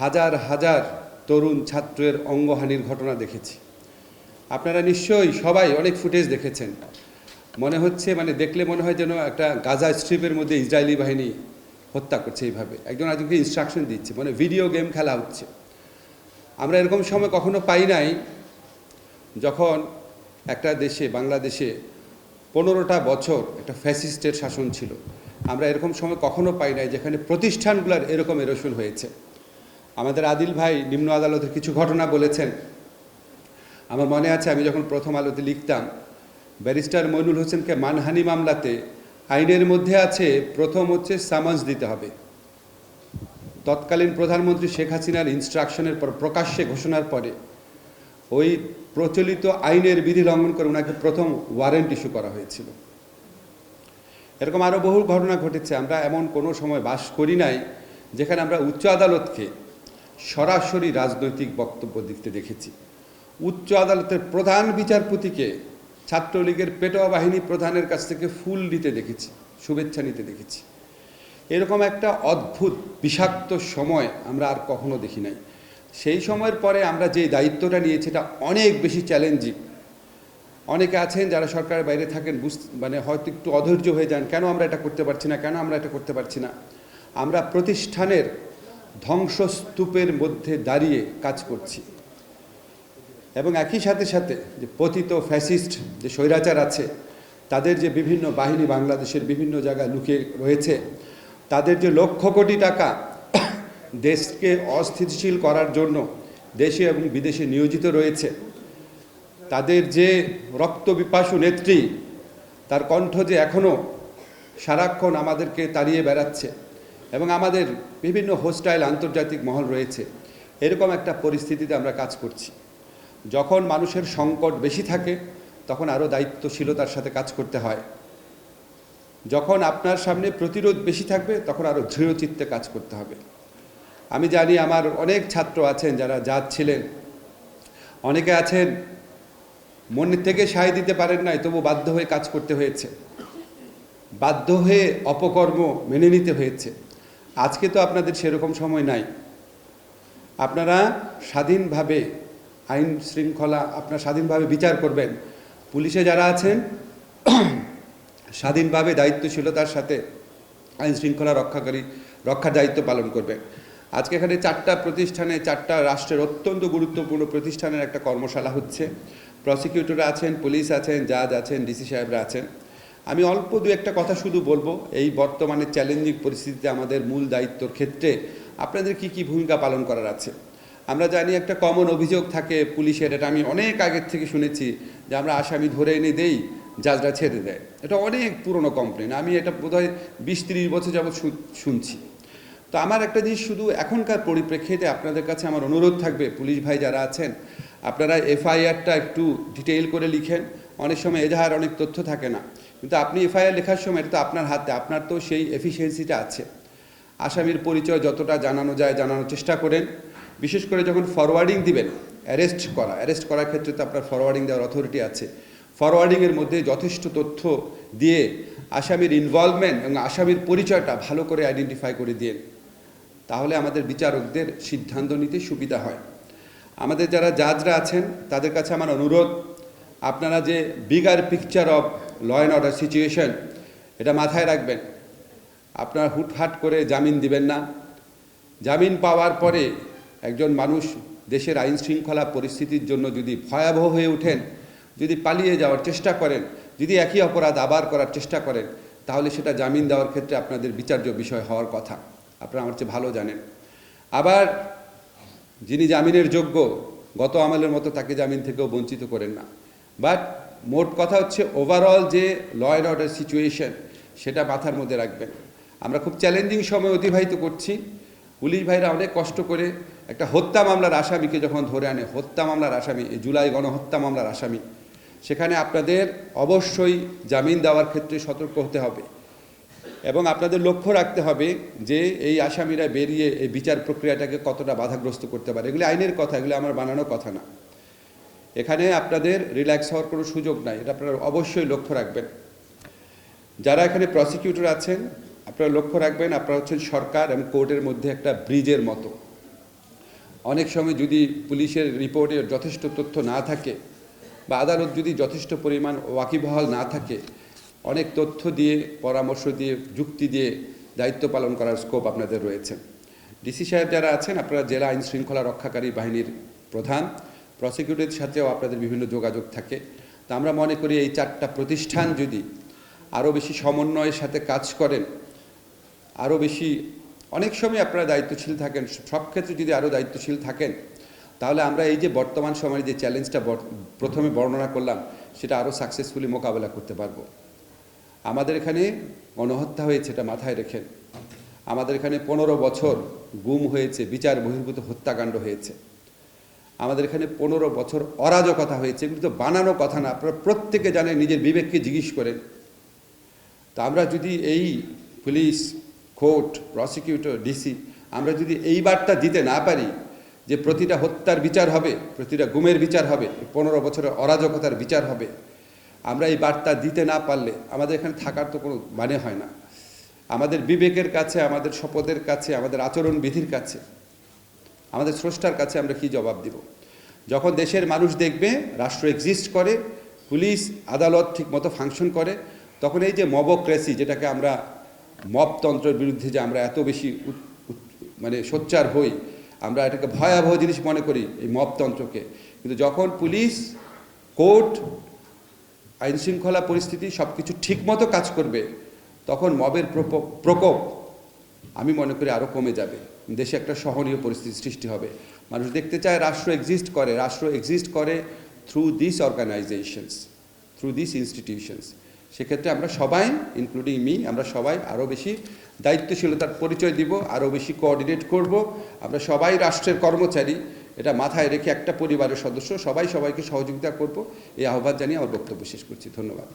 হাজার হাজার তরুণ ছাত্রের অঙ্গহানির ঘটনা দেখেছি। আপনারা নিশ্চয়ই সবাই অনেক ফুটেজ দেখেছেন। মনে হচ্ছে মানে দেখলে মনে হয় যেন একটা গাজা স্ট্রিপের মধ্যে ইসরায়েলি বাহিনী হত্যা করছে এইভাবে। একজন একজনকে ইনস্ট্রাকশন দিচ্ছে মানে ভিডিও গেম খেলা হচ্ছে। আমরা এরকম সময় কখনো পাই নাই যখন একটা দেশে, বাংলাদেশে পনেরোটা বছর একটা ফ্যাসিস্টের শাসন ছিল। আমরা এরকম সময় কখনো পাই নাই যেখানে প্রতিষ্ঠানগুলোর এরকম এরসুল হয়েছে। আমাদের আদিল ভাই নিম্ন আদালতের কিছু ঘটনা বলেছেন। আমার মনে আছে, আমি যখন প্রথম আলোতে লিখতাম, ব্যারিস্টার মইনুল হোসেনকে মানহানি মামলাতে আইনের মধ্যে আছে, প্রথম হচ্ছে সামাজ দিতে হবে। তৎকালীন প্রধানমন্ত্রী শেখ হাসিনার ইনস্ট্রাকশনের পর, প্রকাশ্যে ঘোষণার পরে, ওই প্রচলিত আইনের বিধি লঙ্ঘন করে ওনাকে প্রথম ওয়ারেন্ট ইস্যু করা হয়েছিল। এরকম আরও বহু ঘটনা ঘটেছে, আমরা এমন কোনো সময় বাস করি নাই, যেখানে আমরা উচ্চ আদালতকে সরাসরি রাজনৈতিক বক্তব্য দিতে দেখেছি। উচ্চ আদালতের প্রধান বিচারপতিকে ছাত্রলীগের পেটোয়া বাহিনী প্রধানের কাছ থেকে ফুল নিতে দেখেছি, শুভেচ্ছা নিতে দেখেছি। এরকম একটা অদ্ভুত, বিষাক্ত সময় আমরা আর কখনো দেখি নাই। সেই সময়ের পরে আমরা যে দায়িত্বটা নিয়েছি এটা অনেক বেশি চ্যালেঞ্জিং অনেকে আছেন যারা সরকারের বাইরে থাকেন, বুঝ মানে হয়তো একটু অধৈর্য হয়ে যান, কেন আমরা এটা করতে পারছি না, কেন আমরা এটা করতে পারছি না? আমরা প্রতিষ্ঠানের ধ্বংসস্তূপের মধ্যে দাঁড়িয়ে কাজ করছি। এবং একই সাথে সাথে যে পতিত ফ্যাসিস্ট যে স্বৈরাচার আছে, তাদের যে বিভিন্ন বাহিনী বাংলাদেশের বিভিন্ন জায়গায় লুকিয়ে রয়েছে, তাদের যে লক্ষ কোটি টাকা দেশকে অস্থিতিশীল করার জন্য দেশে এবং বিদেশে নিয়োজিত রয়েছে, তাদের যে রক্ত বিপাসু নেত্রী, তার কণ্ঠ যে এখনও সারাক্ষণ আমাদেরকে তাড়িয়ে বেড়াচ্ছে এবং আমাদের বিভিন্ন হোস্টাইল আন্তর্জাতিক মহল রয়েছে। এরকম একটা পরিস্থিতিতে আমরা কাজ করছি। যখন মানুষের সংকট বেশি থাকে, তখন আরও দায়িত্বশীলতার সাথে কাজ করতে হয়। যখন আপনার সামনে প্রতিরোধ বেশি থাকবে, তখন আরও দৃঢ়চিত্তে কাজ করতে হবে। আমি জানি আমার অনেক ছাত্র আছেন যারা জাত ছিলেন। অনেকে আছেন মনের থেকে সায় দিতে পারেন নাই, তবু বাধ্য হয়ে কাজ করতে হয়েছে। বাধ্য হয়ে অপকর্ম মেনে নিতে হয়েছে। আজকে তো আপনাদের সেরকম সময় নাই। আপনারা স্বাধীনভাবে আইন শৃঙ্খলা, আপনার স্বাধীনভাবে বিচার করবেন। পুলিশে যারা আছেন, স্বাধীনভাবে দায়িত্বশীলতার সাথে আইন শৃঙ্খলা রক্ষাকারী, রক্ষার দায়িত্ব পালন করবেন। আজকে এখানে চারটা প্রতিষ্ঠানে, চারটা রাষ্ট্রের অত্যন্ত গুরুত্বপূর্ণ প্রতিষ্ঠানের একটা কর্মশালা হচ্ছে। প্রসিকিউটর আছেন, পুলিশ আছেন, জাজ আছেন, ডিসি সাহেবরা আছেন। আমি অল্প দু একটা কথা শুধু বলব, এই বর্তমানে চ্যালেঞ্জিং পরিস্থিতিতে আমাদের মূল দায়িত্বর ক্ষেত্রে আপনাদের কি কি ভূমিকা পালন করার আছে? আমরা জানি একটা কমন অভিযোগ থাকে পুলিশের, এটা আমি অনেক আগের থেকে শুনেছি যে আমরা আসামি ধরে এনে দেই জাজরা ছেড়ে দেয়। এটা অনেক পুরনো কমপ্লেন আমি এটা বোধহয় বিশ তিরিশ বছর যাবৎ শুনছি। তো আমার একটা জিনিস শুধু এখনকার পরিপ্রেক্ষিতে আপনাদের কাছে আমার অনুরোধ থাকবে, পুলিশ ভাই যারা আছেন, আপনারা এফআইআরটা একটু ডিটেইল করে লিখেন। অনেক সময় এজাহার, অনেক তথ্য থাকে না। কিন্তু আপনি এফআইআর লেখার সময় এটা তো আপনার হাতে, আপনার তো সেই এফিসিয়েন্সিটা আছে। আসামির পরিচয় যতটা জানানো যায় জানানোর চেষ্টা করেন। বিশেষ করে যখন ফরওয়ার্ডিং দিবেন অ্যারেস্ট করা অ্যারেস্ট করার ক্ষেত্রে তো আপনার ফরওয়ার্ডিং দেওয়ার অথরিটি আছে। ফরওয়ার্ডিংয়ের মধ্যে যথেষ্ট তথ্য দিয়ে আসামির ইনভলভমেন্ট এবং আসামির পরিচয়টা ভালো করে আইডেন্টিফাই করে দিয়ে তাহলে আমাদের বিচারকদের সিদ্ধান্ত নিতে সুবিধা হয়। আমাদের যারা জাজরা আছেন, তাদের কাছে আমার অনুরোধ, আপনারা যে bigger picture of law and order situation এটা মাথায় রাখবেন। আপনার হুটহাট করে জামিন দিবেন না। জামিন পাওয়ার পরে একজন মানুষ দেশের আইন শৃঙ্খলা পরিস্থিতির জন্য যদি ভয়াবহ হয়ে ওঠেন, যদি পালিয়ে যাওয়ার চেষ্টা করেন, যদি একই অপরাধ আবার করার চেষ্টা করেন, তাহলে সেটা জামিন দেওয়ার ক্ষেত্রে আপনাদের বিচার্য বিষয় হওয়ার কথা। আপনারা আমার চেয়ে ভালো জানেন। আবার যিনি জামিনের যোগ্য, গত আমলের মতো তাকে জামিন থেকেও বঞ্চিত করেন না। বাট মোট কথা হচ্ছে ওভারঅল যে ল অ্যান্ড অর্ডার সিচুয়েশন সেটা মাথার মধ্যে রাখবেন। আমরা খুব চ্যালেঞ্জিং সময় অতিবাহিত করছি। পুলিশ ভাইরা অনেক কষ্ট করে একটা হত্যা মামলার আসামিকে যখন ধরে আনে, হত্যা মামলার আসামি জুলাই গণহত্যা মামলার আসামি, সেখানে আপনাদের অবশ্যই জামিন দেওয়ার ক্ষেত্রে সতর্ক হতে হবে। এবং আপনাদের লক্ষ্য রাখতে হবে যে এই আসামিরা বেরিয়ে এই বিচার প্রক্রিয়াটাকে কতটা বাধাগ্রস্ত করতে পারে। এগুলি আইনের কথা, এগুলি আমার বানানো কথা না। এখানে আপনাদের রিল্যাক্স হওয়ার কোনো সুযোগ নাই, এটা আপনারা অবশ্যই লক্ষ্য রাখবেন। যারা এখানে প্রসিকিউটর আছেন, আপনারা লক্ষ্য রাখবেন, আপনারা হচ্ছেন সরকার এবং কোর্টের মধ্যে একটা ব্রিজের মতো। অনেক সময় যদি পুলিশের রিপোর্টে যথেষ্ট তথ্য না থাকে বা আদালত যদি যথেষ্ট পরিমাণ ওয়াকিবহাল না থাকে, অনেক তথ্য দিয়ে, পরামর্শ দিয়ে, যুক্তি দিয়ে দায়িত্ব পালন করার স্কোপ আপনাদের রয়েছে। ডিসি সাহেব যারা আছেন, আপনারা জেলা আইন শৃঙ্খলা রক্ষাকারী বাহিনীর প্রধান। প্রসিকিউটরের সাথেও আপনাদের বিভিন্ন যোগাযোগ থাকে। তা আমরা মনে করি এই চারটা প্রতিষ্ঠান যদি আরও বেশি সমন্বয়ের সাথে কাজ করেন, আরও বেশি, অনেক সময় আপনারা দায়িত্বশীল থাকেন, সব ক্ষেত্রে যদি আরও দায়িত্বশীল থাকেন, তাহলে আমরা এই যে বর্তমান সময়ে যে চ্যালেঞ্জটা প্রথমে বর্ণনা করলাম, সেটা আরও সাকসেসফুলি মোকাবেলা করতে পারব। আমাদের এখানে গণহত্যা হয়েছে, এটা মাথায় রেখেন। আমাদের এখানে পনেরো বছর গুম হয়েছে, বিচার বহির্ভূত হত্যাকাণ্ড হয়েছে। আমাদের এখানে পনেরো বছর অরাজকতা হয়েছে, এগুলো তো বানানো কথা না, আপনারা প্রত্যেকে জানেন, নিজের বিবেককে জিজ্ঞেস করেন। তা আমরা যদি এই পুলিশ, কোর্ট, প্রসিকিউটর, ডিসি, আমরা যদি এই বার্তা দিতে না পারি যে প্রতিটা হত্যার বিচার হবে, প্রতিটা গুমের বিচার হবে পনেরো বছরের অরাজকতার বিচার হবে, আমরা এই বার্তা দিতে না পারলে আমাদের এখানে থাকার তো কোনো মানে হয় না। আমাদের বিবেকের কাছে, আমাদের শপথের কাছে, আমাদের আচরণ বিধির কাছে আমাদের স্রষ্টার কাছে আমরা কি জবাব দিব? যখন দেশের মানুষ দেখবে, রাষ্ট্র এক্সিস্ট করে, পুলিশ আদালত ঠিকমতো ফাংশন করে, তখন এই যে মবক্রেসি যেটাকে আমরা মবতন্ত্রের বিরুদ্ধে যে আমরা এত বেশি মানে সোচ্চার হই, আমরা এটাকে ভয়াবহ জিনিস মনে করি, এই মবতন্ত্রকে কিন্তু যখন পুলিশ, কোর্ট, আইনশৃঙ্খলা পরিস্থিতি সব কিছু ঠিকমতো কাজ করবে, তখন মবের প্রকোপ আমি মনে করি আরও কমে যাবে। দেশে একটা সহনীয় পরিস্থিতি সৃষ্টি হবে। মানুষ দেখতে চায় রাষ্ট্র এক্সিস্ট করে। রাষ্ট্র এক্সিস্ট করে through this organisations through this institutions সেক্ষেত্রে আমরা সবাই ইনক্লুডিং মি আমরা সবাই আরও বেশি দায়িত্বশীলতার পরিচয় দিব আরও বেশি কোঅর্ডিনেট করব। আমরা সবাই রাষ্ট্রের কর্মচারী। এটা মাথায় রেখে একটা পরিবারের সদস্য, সবাই সবাইকে সহযোগিতা করব। এই আহ্বান জানিয়ে আমার বক্তব্য শেষ করছি। ধন্যবাদ।